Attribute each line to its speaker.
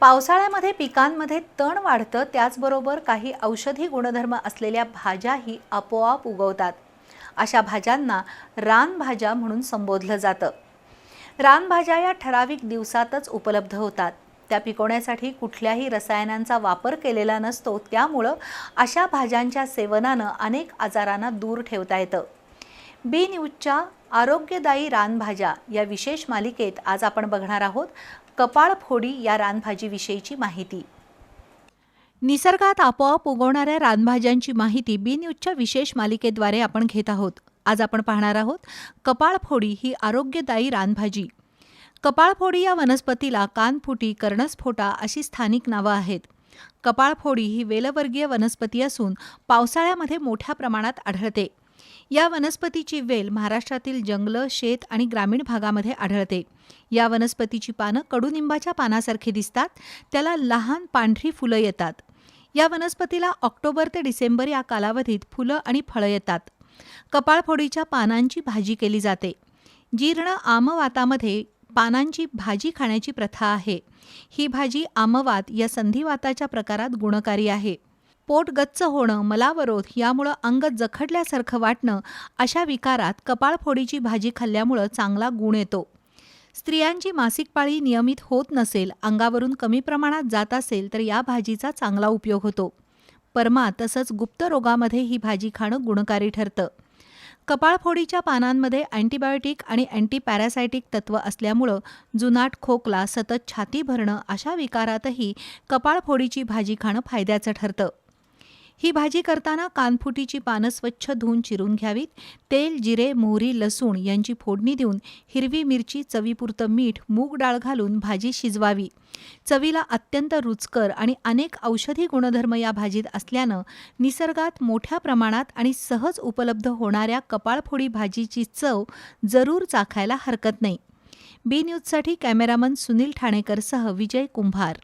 Speaker 1: पावसाळ्यामध्ये पिकांमध्ये तण वाढतं त्याचबरोबर काही औषधी गुणधर्म असलेल्या भाज्याही आपोआप उगवतात. अशा भाज्यांना रानभाज्या म्हणून संबोधलं जातं. रानभाज्या या ठराविक दिवसातच उपलब्ध होतात. त्या पिकवण्यासाठी कुठल्याही रसायनांचा वापर केलेला नसतो त्यामुळं अशा भाज्यांच्या सेवनानं अनेक आजारांना दूर ठेवता येतं. बी न्यूजच्या आरोग्यदायी रानभाज्या या विशेष मालिकेत आज आपण बघणार आहोत. कपाळफोडी या रानभाजीविषयीची माहिती. निसर्गात आपोआप उगवणाऱ्या रानभाज्यांची माहिती बी विशेष मालिकेद्वारे आपण घेत आहोत. आज आपण पाहणार आहोत कपाळफोडी ही आरोग्यदायी रानभाजी. कपाळफोडी या वनस्पतीला कानफुटी कर्णस्फोटा अशी स्थानिक नावं आहेत. कपाळफोडी ही वेलवर्गीय वनस्पती असून पावसाळ्यामध्ये मोठ्या प्रमाणात आढळते. या वनस्पतीची वेल महाराष्ट्रातील जंगलं शेत आणि ग्रामीण भागामध्ये आढळते. या वनस्पतीची पानं कडुनिंबाच्या पानासारखी दिसतात. त्याला लहान पांढरी फुलं येतात. या वनस्पतीला ऑक्टोबर ते डिसेंबर या कालावधीत फुलं आणि फळं येतात. कपाळफोडीच्या पानांची भाजी केली जाते. जीर्ण आमवातामध्ये पानांची भाजी खाण्याची प्रथा आहे. ही भाजी आमवात या संधिवाताच्या प्रकारात गुणकारी आहे. पोट गच्च होणं मलावरोध यामुळं अंग जखडल्यासारखं वाटणं अशा विकारात कपाळफोडीची भाजी खाल्ल्यामुळं चांगला गुण येतो. स्त्रियांची मासिक पाळी नियमित होत नसेल अंगावरून कमी प्रमाणात जात असेल तर या भाजीचा चांगला उपयोग होतो. परमा तसंच गुप्त रोगामध्ये ही भाजी खाणं गुणकारी ठरतं. कपाळफोडीच्या पानांमध्ये अँटीबायोटिक आणि अँटीपॅरासायटिक तत्व असल्यामुळं जुनाट खोकला सतत छाती भरणं अशा विकारातही कपाळफोडीची भाजी खाणं फायद्याचं ठरतं. ही भाजी करताना कानफुटीची पानं स्वच्छ धुवून चिरून घ्यावीत. तेल जिरे मोहरी लसूण यांची फोडणी देऊन हिरवी मिरची चवीपुरतं मीठ मूग डाळ घालून भाजी शिजवावी. चवीला अत्यंत रुचकर आणि अनेक औषधी गुणधर्म या भाजीत असल्यानं निसर्गात मोठ्या प्रमाणात आणि सहज उपलब्ध होणाऱ्या कपाळफोडी भाजीची चव जरूर चाखायला हरकत नाही. बी न्यूजसाठी कॅमेरामन सुनील ठाणेकरसह विजय कुंभार.